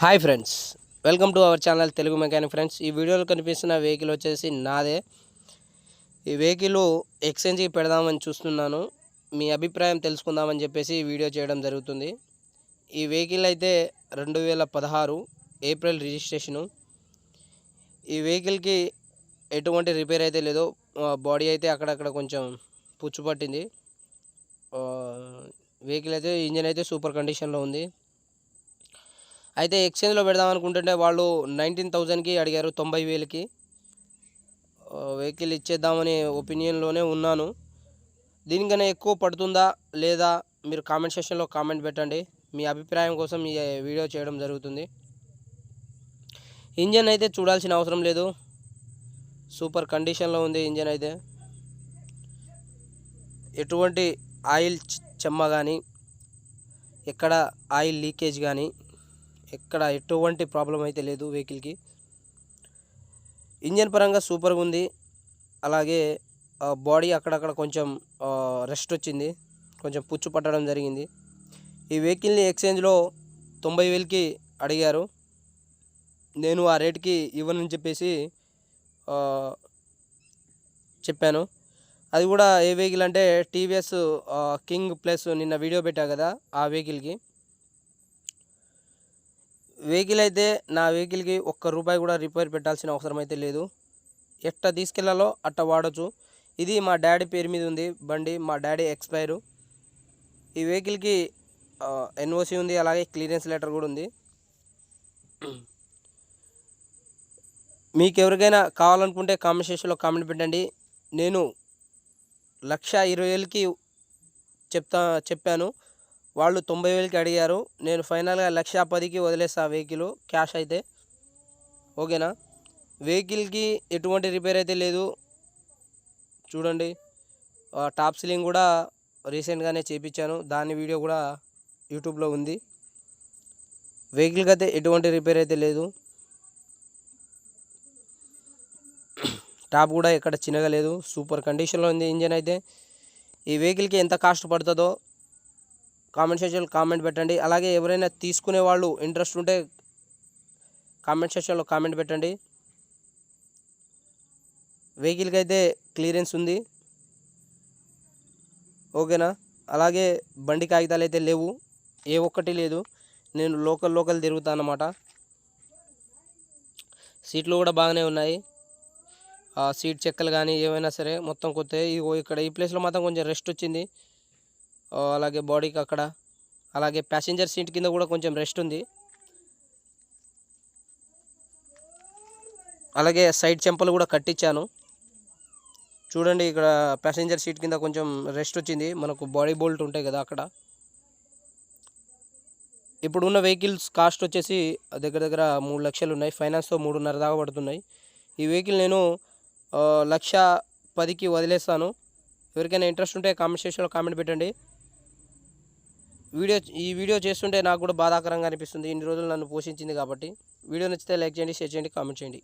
Hi friends welcome to our channel Telugu mechanic friends. ఈ వీడియోలో కనిపిస్తున్న వెహికల్ వచ్చేసి నాదే. ఈ వెహికల్ ఎక్స్చేంజ్కి పెడదామని చూస్తున్నాను. మీ అభిప్రాయం తెలుసుకుందామని చెప్పేసి ఈ వీడియో చేయడం జరుగుతుంది. ఈ వెహికల్ అయితే రెండు వేల పదహారు ఏప్రిల్ రిజిస్ట్రేషను. ఈ వెహికల్కి ఎటువంటి రిపేర్ అయితే లేదు బాడీ అయితే అక్కడక్కడ కొంచెం పుచ్చు పట్టింది. వెహికల్ అయితే ఇంజన్ అయితే సూపర్ కండిషన్లో ఉంది. అయితే ఎక్స్చేంజ్లో పెడదాం అనుకుంటుంటే వాళ్ళు నైన్టీన్ థౌజండ్కి అడిగారు తొంభై వేలకి. వెహికల్ ఇచ్చేద్దామనే ఒపీనియన్లోనే ఉన్నాను. దీనికన్నా ఎక్కువ పడుతుందా లేదా మీరు కామెంట్ సెక్షన్లో కామెంట్ పెట్టండి. మీ అభిప్రాయం కోసం ఈ వీడియో చేయడం జరుగుతుంది. ఇంజన్ అయితే చూడాల్సిన అవసరం లేదు. సూపర్ కండిషన్లో ఉంది ఇంజన్ అయితే. ఎటువంటి ఆయిల్ చెమ్మ కానీ ఎక్కడ ఆయిల్ లీకేజ్ కానీ ఎక్కడ ఎటువంటి ప్రాబ్లం అయితే లేదు వెహికల్కి. ఇంజన్ పరంగా సూపర్గా ఉంది అలాగే బాడీ అక్కడక్కడ కొంచెం రెస్ట్ వచ్చింది. కొంచెం పుచ్చు పట్టడం జరిగింది. ఈ వెహికల్ని ఎక్స్చేంజ్లో తొంభై వేలకి అడిగారు. నేను ఆ రేట్కి ఇవ్వనని చెప్పేసి చెప్పాను. అది కూడా ఏ వెహికల్ అంటే టీవీఎస్ కింగ్ ప్లస్ నిన్న వీడియో పెట్టా కదా ఆ వెహికల్కి. వెహికల్ అయితే నా వెహికల్కి ఒక్క రూపాయి కూడా రిపేర్ పెట్టాల్సిన అవసరం అయితే లేదు. ఎట్ట తీసుకెళ్ళాలో అట్ట వాడచ్చు. ఇది మా డాడీ పేరు మీద ఉంది బండి మా డాడీ ఎక్స్పైరు. ఈ వెహికల్కి ఎన్ఓసి ఉంది అలాగే క్లియరెన్స్ లెటర్ కూడా ఉంది. మీకు ఎవరికైనా కావాలనుకుంటే కామెంట్ సెక్షన్లో కామెంట్ పెట్టండి. నేను లక్ష ఇరవై వేలకి చెప్తా చెప్పాను. వాళ్ళు తొంభై వేలకి అడిగారు. నేను ఫైనల్గా లక్ష పదికి వదిలేస్తా వెహికల్. క్యాష్ అయితే. ఓకేనా? వెహికల్కి ఎటువంటి రిపేర్ అయితే లేదు. చూడండి. టాప్ సీలింగ్ కూడా రీసెంట్గానే చేపించాను. దాని వీడియో కూడా యూట్యూబ్లో ఉంది. వెహికల్కి అయితే ఎటువంటి రిపేర్ అయితే లేదు. టాప్ కూడా ఎక్కడ చిన్నగా లేదు. సూపర్ కండిషన్లో ఉంది ఇంజన్ అయితే. ఈ వెహికల్కి ఎంత కాస్ట్ పడుతుందో కామెంట్ సెక్షన్లో కామెంట్ పెట్టండి. అలాగే ఎవరైనా తీసుకునే వాళ్ళు ఇంట్రెస్ట్ ఉంటే కామెంట్ సెక్షన్లో కామెంట్ పెట్టండి. వెహికల్కి అయితే క్లియరెన్స్ ఉంది. ఓకేనా? అలాగే బండి కాగితాలు అయితే లేవు. ఏ ఒక్కటి లేదు. నేను లోకల్ లోకల్ తిరుగుతాను అన్నమాట. సీట్లు కూడా బాగానే ఉన్నాయి. ఆ సీట్ చెక్కలు కానీ ఏవైనా సరే మొత్తం కొత్త ఇగో ఇక్కడ ఈ ప్లేస్లో మాత్రం కొంచెం రెస్ట్ వచ్చింది. అలాగే బాడీకి అక్కడ. అలాగే ప్యాసింజర్ సీట్ కింద కూడా కొంచెం రెస్ట్ ఉంది. అలాగే సైడ్ చెంపలు కూడా కట్టించాను చూడండి ఇక్కడ ప్యాసింజర్ సీట్ కింద కొంచెం రెస్ట్ వచ్చింది. మనకు బాడీ బోల్ట్ ఉంటాయి కదా అక్కడ. ఇప్పుడు ఉన్న వెహికల్స్ కాస్ట్ వచ్చేసి దగ్గర దగ్గర మూడు లక్షలు ఉన్నాయి. ఫైనాన్స్తో మూడున్నర దాకా పడుతున్నాయి. ఈ వెహికల్ నేను లక్ష పదికి వదిలేస్తాను. ఎవరికైనా ఇంట్రెస్ట్ ఉంటే కామెంట్ సెక్షన్లో కామెంట్ పెట్టండి. వీడియో ఈ వీడియో చేస్తుంటే నాకు కూడా బాధాకరంగా అనిపిస్తుంది. ఇన్ని రోజులు నన్ను పోషించింది కాబట్టి. వీడియో నచ్చితే లైక్ చేయండి షేర్ చేయండి కామెంట్ చేయండి.